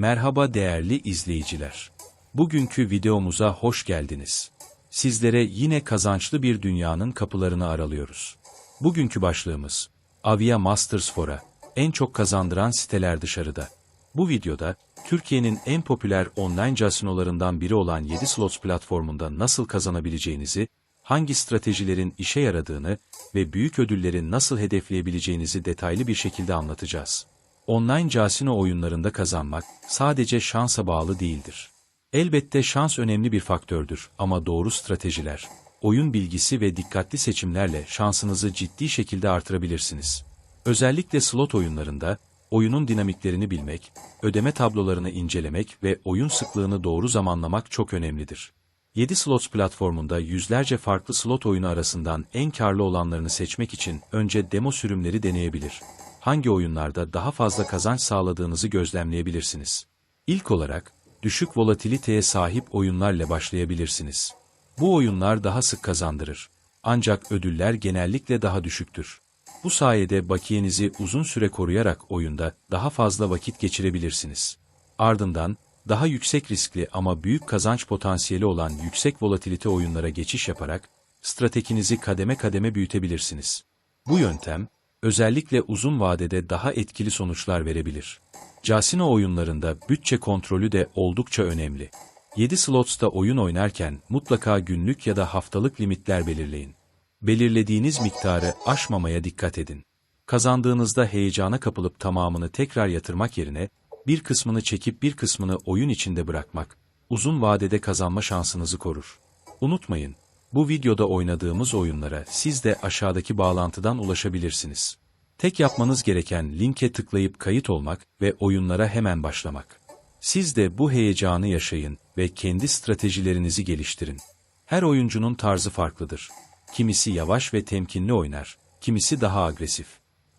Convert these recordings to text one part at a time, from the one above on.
Merhaba değerli izleyiciler. Bugünkü videomuza hoş geldiniz. Sizlere yine kazançlı bir dünyanın kapılarını aralıyoruz. Bugünkü başlığımız, Avia Masters Fora, en çok kazandıran siteler dışarıda. Bu videoda, Türkiye'nin en popüler online casinolarından biri olan 7 Slots platformunda nasıl kazanabileceğinizi, hangi stratejilerin işe yaradığını ve büyük ödülleri nasıl hedefleyebileceğinizi detaylı bir şekilde anlatacağız. Online casino oyunlarında kazanmak sadece şansa bağlı değildir. Elbette şans önemli bir faktördür ama doğru stratejiler, oyun bilgisi ve dikkatli seçimlerle şansınızı ciddi şekilde artırabilirsiniz. Özellikle slot oyunlarında, oyunun dinamiklerini bilmek, ödeme tablolarını incelemek ve oyun sıklığını doğru zamanlamak çok önemlidir. 7 Slots platformunda yüzlerce farklı slot oyunu arasından en karlı olanlarını seçmek için önce demo sürümleri deneyebilir. Hangi oyunlarda daha fazla kazanç sağladığınızı gözlemleyebilirsiniz. İlk olarak, düşük volatiliteye sahip oyunlarla başlayabilirsiniz. Bu oyunlar daha sık kazandırır. Ancak ödüller genellikle daha düşüktür. Bu sayede bakiyenizi uzun süre koruyarak oyunda daha fazla vakit geçirebilirsiniz. Ardından, daha yüksek riskli ama büyük kazanç potansiyeli olan yüksek volatilite oyunlara geçiş yaparak, stratejinizi kademe kademe büyütebilirsiniz. Bu yöntem, özellikle uzun vadede daha etkili sonuçlar verebilir. Casino oyunlarında bütçe kontrolü de oldukça önemli. 7 slots'ta oyun oynarken mutlaka günlük ya da haftalık limitler belirleyin. Belirlediğiniz miktarı aşmamaya dikkat edin. Kazandığınızda heyecana kapılıp tamamını tekrar yatırmak yerine, bir kısmını çekip bir kısmını oyun içinde bırakmak, uzun vadede kazanma şansınızı korur. Unutmayın, bu videoda oynadığımız oyunlara siz de aşağıdaki bağlantıdan ulaşabilirsiniz. Tek yapmanız gereken linke tıklayıp kayıt olmak ve oyunlara hemen başlamak. Siz de bu heyecanı yaşayın ve kendi stratejilerinizi geliştirin. Her oyuncunun tarzı farklıdır. Kimisi yavaş ve temkinli oynar, kimisi daha agresif.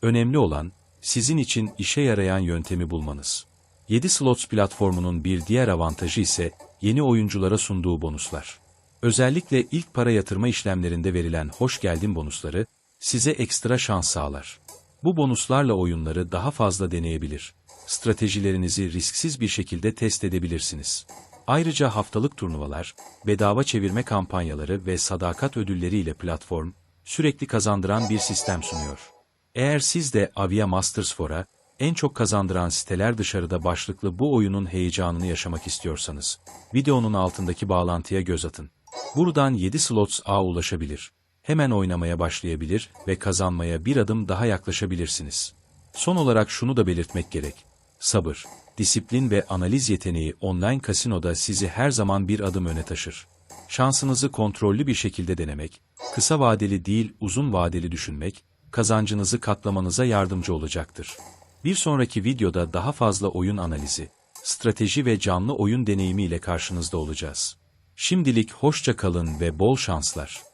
Önemli olan, sizin için işe yarayan yöntemi bulmanız. 7 Slots platformunun bir diğer avantajı ise yeni oyunculara sunduğu bonuslar. Özellikle ilk para yatırma işlemlerinde verilen hoş geldin bonusları size ekstra şans sağlar. Bu bonuslarla oyunları daha fazla deneyebilir. Stratejilerinizi risksiz bir şekilde test edebilirsiniz. Ayrıca haftalık turnuvalar, bedava çevirme kampanyaları ve sadakat ödülleri ile platform, sürekli kazandıran bir sistem sunuyor. Eğer siz de Avia Masters For'a, en çok kazandıran siteler dışarıda başlıklı bu oyunun heyecanını yaşamak istiyorsanız, videonun altındaki bağlantıya göz atın. Buradan 7 slots A ulaşabilir. Hemen oynamaya başlayabilir ve kazanmaya bir adım daha yaklaşabilirsiniz. Son olarak şunu da belirtmek gerek. Sabır, disiplin ve analiz yeteneği online kasinoda sizi her zaman bir adım öne taşır. Şansınızı kontrollü bir şekilde denemek, kısa vadeli değil uzun vadeli düşünmek, kazancınızı katlamanıza yardımcı olacaktır. Bir sonraki videoda daha fazla oyun analizi, strateji ve canlı oyun deneyimi ile karşınızda olacağız. Şimdilik hoşça kalın ve bol şanslar.